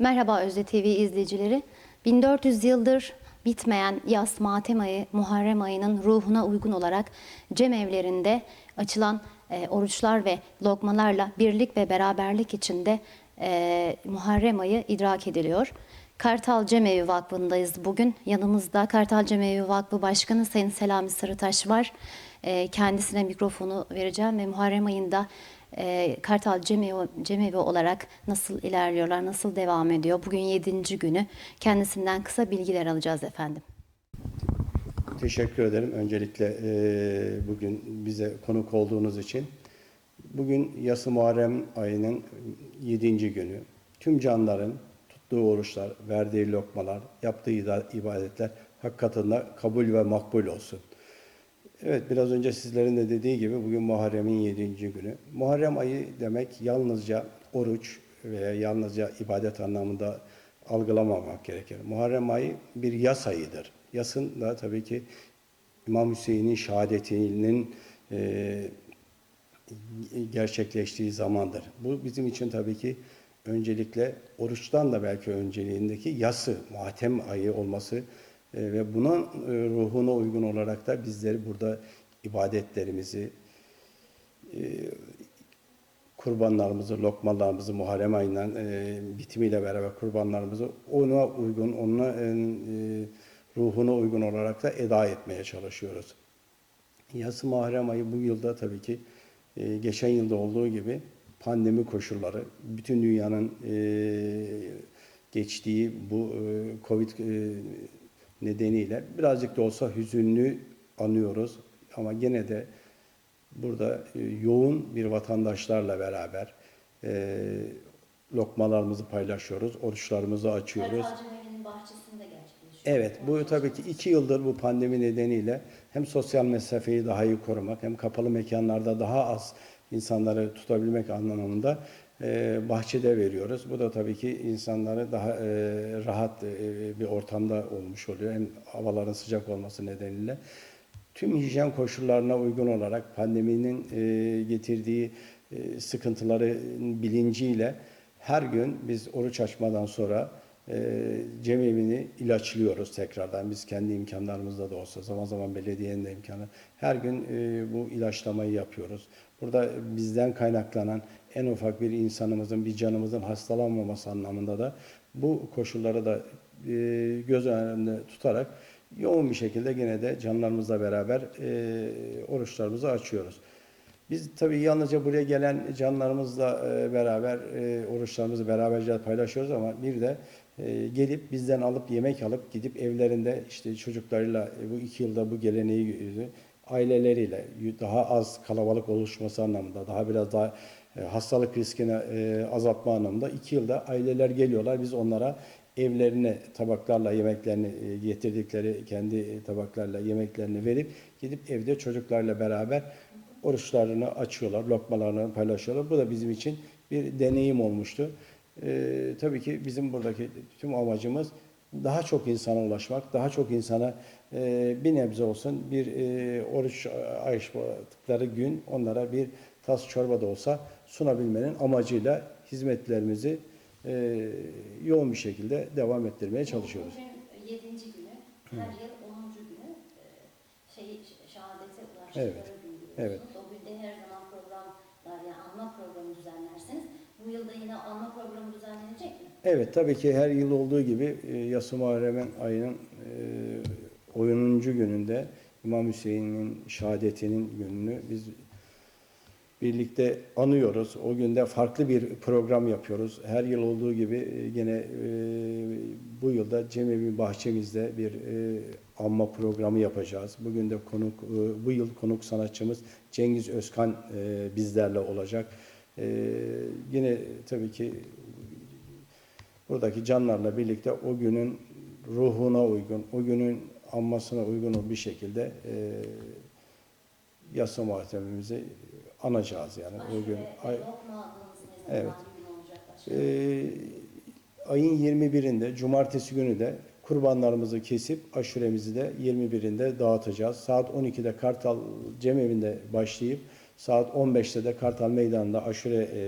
Merhaba Özde TV izleyicileri. 1400 yıldır bitmeyen yas matem ayı Muharrem ayının ruhuna uygun olarak cemevlerinde açılan e, oruçlar ve lokmalarla birlik ve beraberlik içinde e, Muharrem ayı idrak ediliyor. Kartal Cemevi Vakfı'ndayız bugün. Yanımızda Kartal Cemevi Vakfı Başkanı Sayın Selami Sarıtaş var. E, kendisine mikrofonu vereceğim ve Muharrem ayında e, Kartal Cemevi, olarak nasıl ilerliyorlar, nasıl devam ediyor? Bugün yedinci günü. Kendisinden kısa bilgiler alacağız efendim. Teşekkür ederim öncelikle e, bugün bize konuk olduğunuz için. Bugün Yası Muharrem ayının 7. günü. Tüm canların tuttuğu oruçlar, verdiği lokmalar, yaptığı ibadetler hak katında kabul ve makbul olsun. Evet biraz önce sizlerin de dediği gibi bugün Muharrem'in 7. günü. Muharrem ayı demek yalnızca oruç veya yalnızca ibadet anlamında algılamamak gerekir. Muharrem ayı bir yas ayıdır. Yasın da tabii ki İmam Hüseyin'in şehadetinin e, gerçekleştiği zamandır. Bu bizim için tabii ki öncelikle oruçtan da belki önceliğindeki yası, matem ayı olması e, ve bunun e, ruhuna uygun olarak da bizleri burada ibadetlerimizi, e, kurbanlarımızı, lokmalarımızı Muharrem ayından e, bitimiyle beraber kurbanlarımızı ona uygun, ona e, e, ruhuna uygun olarak da eda etmeye çalışıyoruz. Yası Muharrem ayı bu yılda tabii ki e, geçen yılda olduğu gibi pandemi koşulları, bütün dünyanın e, geçtiği bu e, Covid e, nedeniyle birazcık da olsa hüzünlü anıyoruz. Ama gene de burada e, yoğun bir vatandaşlarla beraber e, lokmalarımızı paylaşıyoruz, oruçlarımızı açıyoruz. Bahçesinde. Evet, bu tabii ki iki yıldır bu pandemi nedeniyle hem sosyal mesafeyi daha iyi korumak hem kapalı mekanlarda daha az insanları tutabilmek anlamında bahçede veriyoruz. Bu da tabii ki insanları daha e, rahat e, bir ortamda olmuş oluyor. Hem havaların sıcak olması nedeniyle. Tüm hijyen koşullarına uygun olarak pandeminin e, getirdiği e, sıkıntıların bilinciyle her gün biz oruç açmadan sonra e, cemevini ilaçlıyoruz tekrardan. Biz kendi imkanlarımızda da olsa zaman zaman belediyenin de imkanı. Her gün e, bu ilaçlamayı yapıyoruz. Burada bizden kaynaklanan en ufak bir insanımızın, bir canımızın hastalanmaması anlamında da bu koşulları da e, göz önünde tutarak yoğun bir şekilde gene de canlarımızla beraber e, oruçlarımızı açıyoruz. Biz tabii yalnızca buraya gelen canlarımızla e, beraber e, oruçlarımızı beraberce paylaşıyoruz ama bir de e, gelip bizden alıp yemek alıp gidip evlerinde işte çocuklarıyla bu iki yılda bu geleneği aileleriyle daha az kalabalık oluşması anlamında daha biraz daha hastalık riskini azaltma anlamında iki yılda aileler geliyorlar. Biz onlara evlerine tabaklarla yemeklerini getirdikleri kendi tabaklarla yemeklerini verip gidip evde çocuklarla beraber oruçlarını açıyorlar, lokmalarını paylaşıyorlar. Bu da bizim için bir deneyim olmuştu. Ee, tabii ki bizim buradaki tüm amacımız daha çok insana ulaşmak, daha çok insana e, bir nebze olsun bir e, oruç açtıkları gün onlara bir tas çorba da olsa sunabilmenin amacıyla hizmetlerimizi e, yoğun bir şekilde devam ettirmeye çalışıyoruz. Bugün yedinci günü, her yıl onuncu günü e, şey, şehadete ulaştıkları Evet. Evet. O günde her zaman programlar, yani anma programı düzenlersiniz. Bu yılda yine anma programı düzenlenecek mi? Evet tabii ki her yıl olduğu gibi e, Yas-ı Muharrem ayının e, 10. gününde İmam Hüseyin'in şehadetinin gününü biz birlikte anıyoruz. O günde farklı bir program yapıyoruz. Her yıl olduğu gibi e, gene e, bu yılda Cemevi bahçemizde bir e, anma programı yapacağız. Bugün de konuk e, bu yıl konuk sanatçımız Cengiz Özkan e, bizlerle olacak. E, yine tabii ki buradaki canlarla birlikte o günün ruhuna uygun, o günün anmasına uygun bir şekilde yasa muhatemimizi anacağız yani. O gün ay, Evet. başka? ayın 21'inde cumartesi günü de kurbanlarımızı kesip aşuremizi de 21'inde dağıtacağız. Saat 12'de Kartal Cemevi'nde başlayıp saat 15'te de Kartal Meydanı'nda aşure e,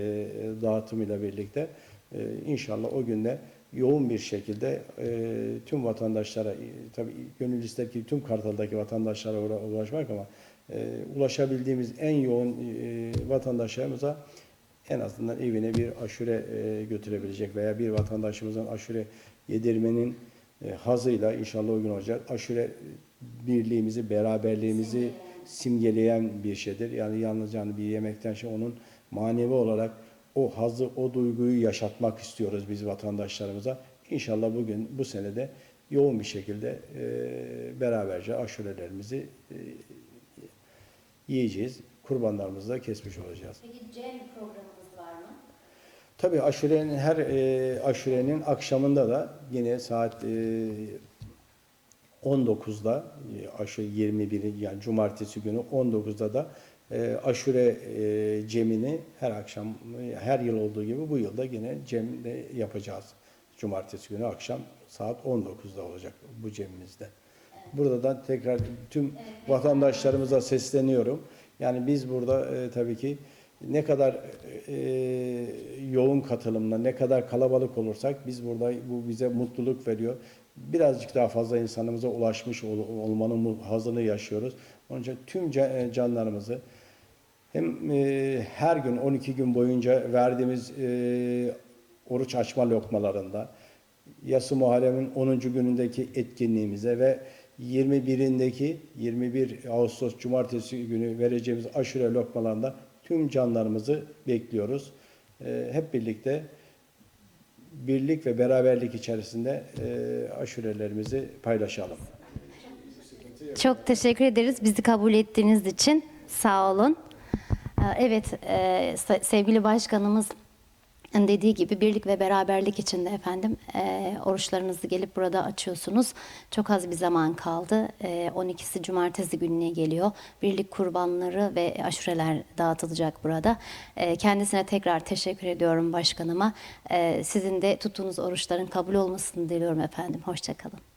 dağıtımıyla birlikte E, inşallah o günde yoğun bir şekilde e, tüm vatandaşlara, e, tabii gönül ister ki tüm Kartal'daki vatandaşlara ula- ulaşmak ama e, ulaşabildiğimiz en yoğun e, vatandaşlarımıza en azından evine bir aşure e, götürebilecek veya bir vatandaşımızın aşure yedirmenin e, hazıyla inşallah o gün olacak. Aşure birliğimizi, beraberliğimizi simgeleyen bir şeydir. Yani yalnızca hani bir yemekten şey onun manevi olarak o hazı, o duyguyu yaşatmak istiyoruz biz vatandaşlarımıza. İnşallah bugün, bu senede yoğun bir şekilde e, beraberce aşurelerimizi e, yiyeceğiz. Kurbanlarımızı da kesmiş olacağız. Peki Cem programımız var mı? Tabii aşurenin her e, aşurenin akşamında da yine saat e, 19'da e, aşure 21'i yani cumartesi günü 19'da da e, aşure e, cemini her akşam e, her yıl olduğu gibi bu yılda yine cemde yapacağız. Cumartesi günü akşam saat 19'da olacak bu cemimizde. Burada da tekrar tüm vatandaşlarımıza sesleniyorum. Yani biz burada e, tabii ki ne kadar e, yoğun katılımla, ne kadar kalabalık olursak biz burada bu bize mutluluk veriyor. Birazcık daha fazla insanımıza ulaşmış ol- olmanın hazını yaşıyoruz. Onun için tüm e, canlarımızı hem e, her gün 12 gün boyunca verdiğimiz e, oruç açma lokmalarında, Yası Muharrem'in 10. günündeki etkinliğimize ve 21'indeki 21 Ağustos Cumartesi günü vereceğimiz aşure lokmalarında tüm canlarımızı bekliyoruz. E, hep birlikte birlik ve beraberlik içerisinde e, aşurelerimizi paylaşalım. Çok teşekkür ederiz bizi kabul ettiğiniz için. Sağ olun. Ee, Evet, e, se- sevgili başkanımız dediği gibi birlik ve beraberlik içinde efendim e, oruçlarınızı gelip burada açıyorsunuz. Çok az bir zaman kaldı. E, 12'si cumartesi gününe geliyor. Birlik kurbanları ve aşureler dağıtılacak burada. E, kendisine tekrar teşekkür ediyorum başkanıma. E, sizin de tuttuğunuz oruçların kabul olmasını diliyorum efendim. Hoşçakalın.